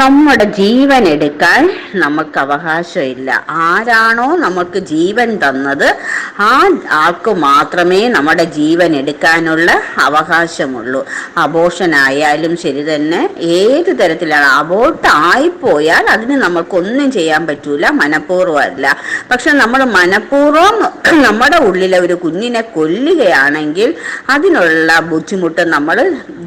നമ്മുടെ ജീവൻ എടുക്കാൻ നമുക്ക് അവകാശമില്ല. ആരാണോ നമുക്ക് ജീവൻ തന്നത് ആ ആൾക്ക് മാത്രമേ നമ്മുടെ ജീവൻ എടുക്കാനുള്ള അവകാശമുള്ളൂ. അബോഷനായാലും ശരി തന്നെ ഏത് തരത്തിലാണ് അബോട്ട് ആയിപ്പോയാൽ അതിന് നമുക്കൊന്നും ചെയ്യാൻ പറ്റൂല മനഃപൂർവമല്ല. പക്ഷെ നമ്മൾ മനഃപൂർവം നമ്മുടെ ഉള്ളിലെ ഒരു കുഞ്ഞിനെ കൊല്ലുകയാണെങ്കിൽ അതിനുള്ള ബുദ്ധിമുട്ട് നമ്മൾ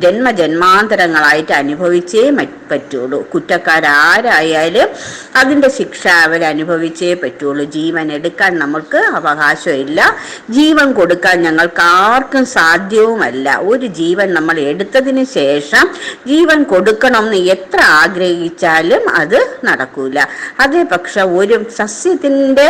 ജന്മജന്മാന്തരങ്ങളായിട്ട് അനുഭവിച്ചേ പറ്റുള്ളൂ. കുറ്റക്കാരാരായാലും അതിന്റെ ശിക്ഷ അവരനുഭവിച്ചേ പറ്റുള്ളൂ. ജീവൻ എടുക്കാൻ നമുക്ക് അവകാശമില്ല. ജീവൻ കൊടുക്കാൻ ഞങ്ങൾക്ക് ആർക്കും സാധ്യവുമല്ല. ഒരു ജീവൻ നമ്മൾ എടുത്തതിന് ശേഷം ജീവൻ കൊടുക്കണം എന്ന് എത്ര ആഗ്രഹിച്ചാലും അത് നടക്കൂല. അതേ പക്ഷെ ഒരു സസ്യത്തിന്റെ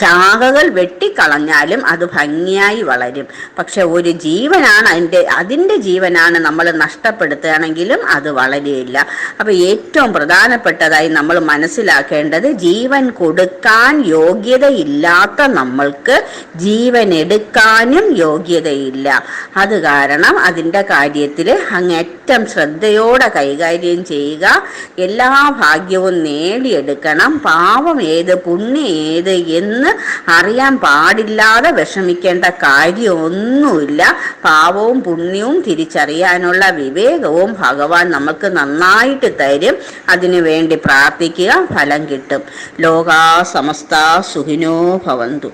ശാഖകൾ വെട്ടിക്കളഞ്ഞാലും അത് ഭംഗിയായി വളരും. പക്ഷെ ഒരു ജീവനാണ് അതിന്റെ അതിന്റെ ജീവനാണ് നമ്മൾ നഷ്ടപ്പെടുത്തുകയാണെങ്കിലും അത് വളരെയില്ല. അപ്പോൾ ഏറ്റവും പ്രധാനപ്പെട്ടതായി നമ്മൾ മനസ്സിലാക്കേണ്ടത് ജീവൻ കൊടുക്കാൻ യോഗ്യതയില്ലാത്ത നമ്മൾക്ക് ജീവൻ എടുക്കാനും യോഗ്യതയില്ല. അത് കാരണം അതിന്റെ കാര്യത്തിൽ അങ്ങേറ്റം ശ്രദ്ധയോടെ കൈകാര്യം ചെയ്യുക എല്ലാ ഭാഗ്യവും നേടിയെടുക്കണം. പാവം ഏത് പുണ്യം ഏത് എന്ന് എന്ന് അറിയാൻ പാടില്ലാതെ വിഷമിക്കേണ്ട കാര്യമൊന്നുമില്ല. പാവവും പുണ്യവും തിരിച്ചറിയാനുള്ള വിവേകവും ഭഗവാൻ നമുക്ക് നന്നായിട്ട് തരും. അതിനു വേണ്ടി പ്രാർത്ഥിക്കുക ഫലം കിട്ടും. ലോകാ സമസ്ത സുഖിനോ ഭവന്തു.